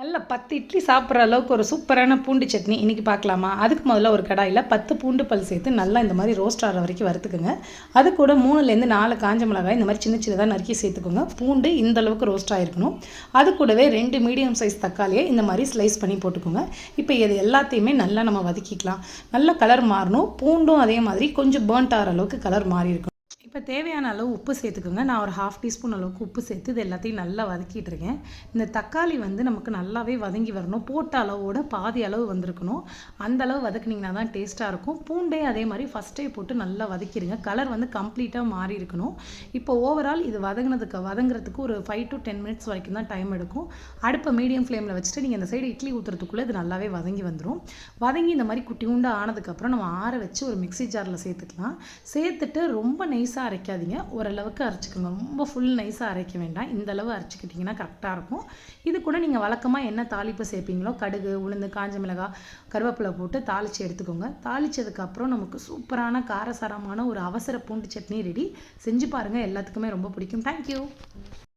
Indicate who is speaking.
Speaker 1: நல்ல பத்து இட்லி சாப்பிட்ற அளவுக்கு ஒரு சூப்பரான பூண்டு சட்னி. இன்றைக்கி பார்க்கலாமா? அதுக்கு முதல்ல ஒரு கடாயில் பத்து பூண்டு பல் சேர்த்து நல்லா இந்த மாதிரி ரோஸ்ட் ஆகிற வரைக்கும் வறுத்துக்குங்க. அது கூட மூணுலேருந்து நாலு காஞ்ச மிளகாய் இந்த மாதிரி சின்ன சின்னதாக நறுக்கி சேர்த்துக்கோங்க. பூண்டு இந்த அளவுக்கு ரோஸ்ட் ஆகிருக்கணும் அது கூடவே ரெண்டு மீடியம் சைஸ் தக்காளியை இந்த மாதிரி ஸ்லைஸ் பண்ணி போட்டுக்கோங்க. இப்போ இது எல்லாத்தையுமே நல்லா நம்ம வதக்கிக்கலாம். நல்ல கலர் மாறணும். பூண்டும் அதே மாதிரி கொஞ்சம் பேர்ன்ட் ஆகிற அளவுக்கு கலர் மாறி இருக்கும் இப்போ தேவையான அளவு உப்பு சேர்த்துக்கோங்க. நான் ஒரு ஹாஃப் டீஸ்பூன் அளவுக்கு உப்பு சேர்த்து இது எல்லாத்தையும் நல்லா வதக்கிட்டு இருக்கேன் இந்த தக்காளி வந்து நமக்கு நல்லாவே வதங்கி வரணும். போட்ட அளவோட பாதி அளவு வந்திருக்கணும். அந்த அளவு வதக்குனிங்கன்னா தான் டேஸ்ட்டாக இருக்கும். பூண்டே அதே மாதிரி ஃபஸ்ட்டே போட்டு நல்லா வதக்கிடுங்க. கலர் வந்து கம்ப்ளீட்டாக மாறி இருக்கணும். இப்போ ஓவரால் இது வதங்கினதுக்கு வதங்குறதுக்கு ஒரு ஃபைவ் டு டென் மினிட்ஸ் வரைக்கும் தான் டைம் எடுக்கும். அடுப்பை மீடியம் ஃப்ளேமில் வச்சுட்டு நீங்கள் இந்த சைடு இட்லி ஊற்றுறதுக்குள்ளே இது நல்லாவே வதங்கி வந்துடும் வதங்கி இந்த மாதிரி குட்டி உண்டு ஆனதுக்கப்புறம் நம்ம ஆற வச்சு ஒரு மிக்ஸி ஜாரில் சேர்த்துக்கலாம். சேர்த்துட்டு ரொம்ப நைஸாக அரைக்காதீங்க. ஓரளவுக்கு அரைச்சிக்கோங்க. ரொம்ப ஃபுல் நைஸாக அரைக்க வேண்டாம். இந்த அளவு அரைச்சிக்கிட்டிங்கன்னா கரெக்டாக இருக்கும். இது கூட நீங்கள் வழக்கமாக என்ன தாளிப்பு சேர்ப்பீங்களோ கடுகு உளுந்து காஞ்ச மிளகாய் கருவேப்பிலை போட்டு தாளித்து எடுத்துக்கோங்க. தாளித்ததுக்கப்புறம் நமக்கு சூப்பரான காரசாரமான ஒரு அவசர பூண்டு சட்னி ரெடி செஞ்சு பாருங்கள் எல்லாத்துக்குமே ரொம்ப பிடிக்கும். தேங்க்யூ